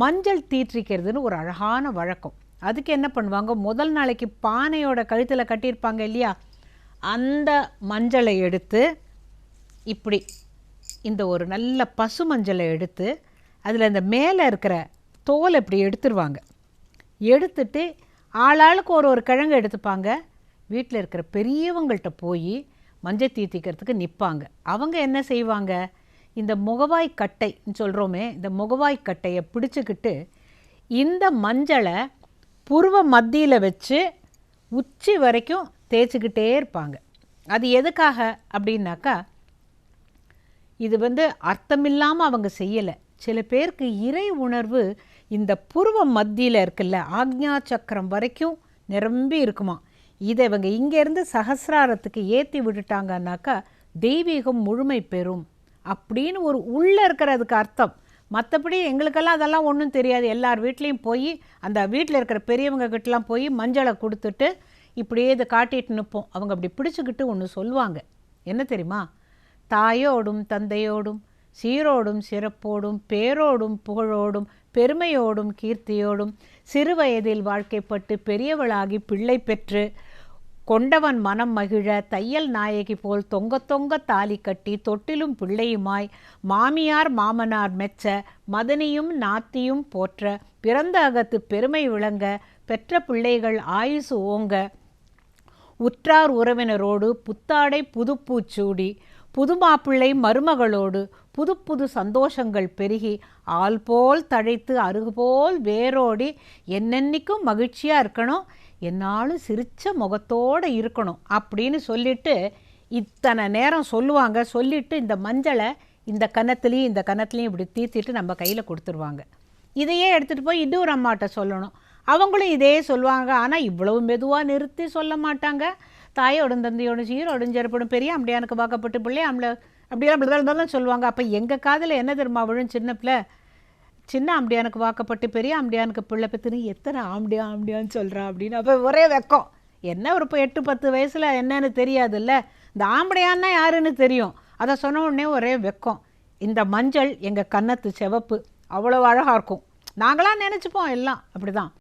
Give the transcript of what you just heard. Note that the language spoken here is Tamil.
மஞ்சள் தீற்றிக்கிறதுன்னு ஒரு அழகான வழக்கம். அதுக்கு என்ன பண்ணுவாங்க? முதல் நாளைக்கு பானையோட கழுத்தில் கட்டியிருப்பாங்க இல்லையா? அந்த மஞ்சளை எடுத்து இப்படி இந்த ஒரு நல்ல பசு மஞ்சளை எடுத்து அதில் இந்த மேலே இருக்கிற தோலை இப்படி எடுத்துருவாங்க. எடுத்துட்டு ஆளாளுக்கு ஒரு ஒரு கிழங்கு எடுத்துப்பாங்க. வீட்டில் இருக்கிற பெரியவங்கள்ட்ட போய் மஞ்சள் தீர்த்திக்கிறதுக்கு நிற்பாங்க அவங்க என்ன செய்வாங்க? இந்த முகவாய் கட்டைன்னு சொல்கிறோமே இந்த முகவாய் கட்டையை பிடிச்சிக்கிட்டு இந்த மஞ்சளை புருவ மத்தியில் வச்சு உச்சி வரைக்கும் தேய்ச்சிக்கிட்டே இருப்பாங்க. அது எதுக்காக அப்படின்னாக்கா இது வந்து அர்த்தமில்லாமல் அவங்க செய்யலை. சில பேருக்கு இறை உணர்வு இந்த புருவ மத்தியில் இருக்குல்ல ஆக்ஞா சக்கரம் வரைக்கும் நிரம்பி இருக்குமா இதை இவங்க இங்கேருந்து சகசிராரத்துக்கு ஏற்றி விட்டுட்டாங்கன்னாக்கா தெய்வீகம் முழுமை பெறும். அப்படின்னு ஒரு உள்ளே இருக்கிறதுக்கு அர்த்தம். மற்றபடி எங்களுக்கெல்லாம் அதெல்லாம் ஒன்றும் தெரியாது. எல்லார் வீட்லேயும் போய் அந்த வீட்டில் இருக்கிற பெரியவங்க கிட்டலாம் போய் மஞ்சளை கொடுத்துட்டு இப்படியே இதை காட்டிட்டு நிற்போம் அவங்க அப்படி பிடிச்சிக்கிட்டு ஒன்று சொல்லுவாங்க. என்ன தெரியுமா? தாயோடும் தந்தையோடும் சீரோடும் சிறப்போடும் பேரோடும் புகழோடும் பெருமையோடும் கீர்த்தியோடும் சிறு வயதில் வாழ்க்கைப்பட்டு பெரியவளாகி பிள்ளை பெற்று கொண்டவன் மனம் மகிழ தையல் நாயகி போல் தொங்க தொங்க தாலி கட்டி தொட்டிலும் பிள்ளையுமாய் மாமியார் மாமனார் மெச்ச மதனியும் நாத்தியும் போற்ற பிறந்த அகத்து பெருமை விளங்க பெற்ற பிள்ளைகள் ஆயுசு ஓங்க உற்றார் உறவினரோடு புத்தாடை புதுப்பூச்சூடி புது மாப்பிள்ளை மருமகளோடு புது புது சந்தோஷங்கள் பெருகி ஆள் போல் தழைத்து அருகுபோல் வேரோடி என்னென்னைக்கும் மகிழ்ச்சியாக இருக்கணும் என்னாலும் சிரித்த முகத்தோடு இருக்கணும் அப்படின்னு சொல்லிட்டு இத்தனை நேரம் சொல்லுவாங்க. சொல்லிட்டு இந்த மஞ்சளை இந்த கன்னத்துலேயும் இந்த கன்னத்துலேயும் இப்படி தீர்த்திட்டு நம்ம கையில் கொடுத்துருவாங்க. இதையே எடுத்துகிட்டு போய் இன்னொரு அம்மாட்ட சொல்லணும். அவங்களும் இதே சொல்லுவாங்க. ஆனால் இவ்வளவு மெதுவாக நிறுத்தி சொல்ல மாட்டாங்க. தாயோடும் தந்தையோடும் சீரோடும் செருப்படும் பெரிய அம்படியானுக்கு வாக்கப்பட்டு பிள்ளை அம்பளை அப்படியெல்லாம் அப்படி தான் சொல்லுவாங்க. அப்போ எங்கள் காதில் என்ன தெரியுமா விழும் சின்ன பிள்ளை? சின்ன ஆம்படியானுக்கு வாக்கப்பட்டு பெரிய ஆம்படியானுக்கு பிள்ளை பற்றினு எத்தனை ஆம்படியா ஆம்படியான்னு சொல்கிறா அப்படின்னு. அப்போ ஒரே வெக்கம். என்ன ஒரு இப்போ எட்டு பத்து வயசில் என்னன்னு தெரியாதுல்ல. இந்த ஆம்படையான்னா யாருன்னு தெரியும். அதை சொன்ன உடனே ஒரே வெக்கம். இந்த மஞ்சள் எங்கள் கன்னத்து சிவப்பு. அவ்வளோ அழகாக இருக்கும். நாங்களாம் நினச்சிப்போம் எல்லாம் அப்படி தான்